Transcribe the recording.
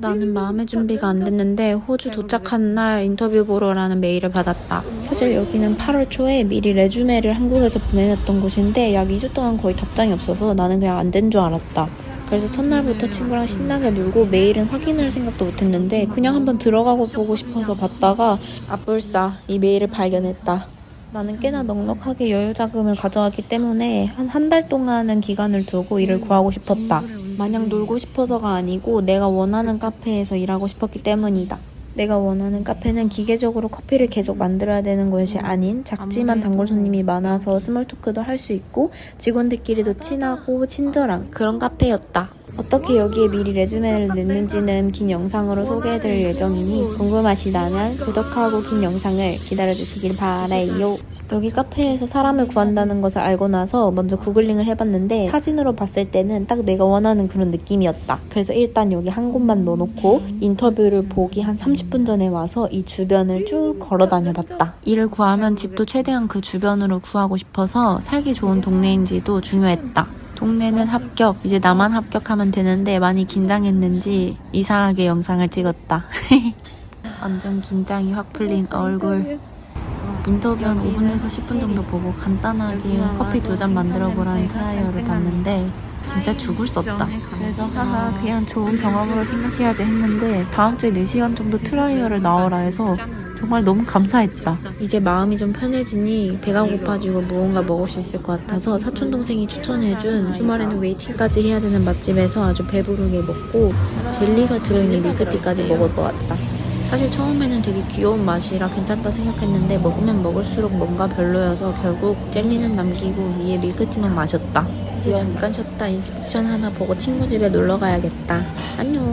나는 마음의 준비가 안 됐는데 호주 도착한 날 인터뷰 보러라는 메일을 받았다. 사실 여기는 8월 초에 미리 레주메를 한국에서 보내놨던 곳인데 약 2주 동안 거의 답장이 없어서 나는 그냥 안 된 줄 알았다. 그래서 첫날부터 친구랑 신나게 놀고 메일은 확인할 생각도 못했는데 그냥 한번 들어가고 보고 싶어서 봤다가 아뿔싸 이 메일을 발견했다. 나는 꽤나 넉넉하게 여유 자금을 가져왔기 때문에 한 한 달 동안은 기간을 두고 일을 구하고 싶었다. 마냥 놀고 싶어서가 아니고 내가 원하는 카페에서 일하고 싶었기 때문이다. 내가 원하는 카페는 기계적으로 커피를 계속 만들어야 되는 것이 아닌 작지만 단골 손님이 많아서 스몰 토크도 할 수 있고 직원들끼리도 친하고 친절한 그런 카페였다. 어떻게 여기에 미리 레주메를 냈는지는 긴 영상으로 소개해드릴 예정이니 궁금하시다면 구독하고 긴 영상을 기다려주시길 바라요. 여기 카페에서 사람을 구한다는 것을 알고 나서 먼저 구글링을 해봤는데 사진으로 봤을 때는 딱 내가 원하는 그런 느낌이었다. 그래서 일단 여기 한 곳만 넣어놓고 인터뷰를 보기 한 30분 전에 와서 이 주변을 쭉 걸어 다녀봤다. 일을 구하면 집도 최대한 그 주변으로 구하고 싶어서 살기 좋은 동네인지도 중요했다. 동네는 합격. 이제 나만 합격하면 되는데 많이 긴장했는지 이상하게 영상을 찍었다. 완전 긴장이 확 풀린 얼굴. 인터뷰 한 5분에서 10분 정도 보고 간단하게 커피 두 잔 만들어 보라는 트라이얼을 봤는데 진짜 죽을 수 없다. 그래서 하하 그냥 좋은 경험으로 생각해야지 했는데 다음 주에 4시간 정도 트라이얼을 나오라 해서 정말 너무 감사했다. 이제 마음이 좀 편해지니 배가 고파지고 무언가 먹을 수 있을 것 같아서 사촌 동생이 추천해준 주말에는 웨이팅까지 해야 되는 맛집에서 아주 배부르게 먹고 젤리가 들어있는 밀크티까지 먹을 것 같다. 사실 처음에는 되게 귀여운 맛이라 괜찮다 생각했는데 먹으면 먹을수록 뭔가 별로여서 결국 젤리는 남기고 위에 밀크티만 마셨다. 이제 잠깐 쉬었다 인스펙션 하나 보고 친구 집에 놀러 가야겠다. 안녕.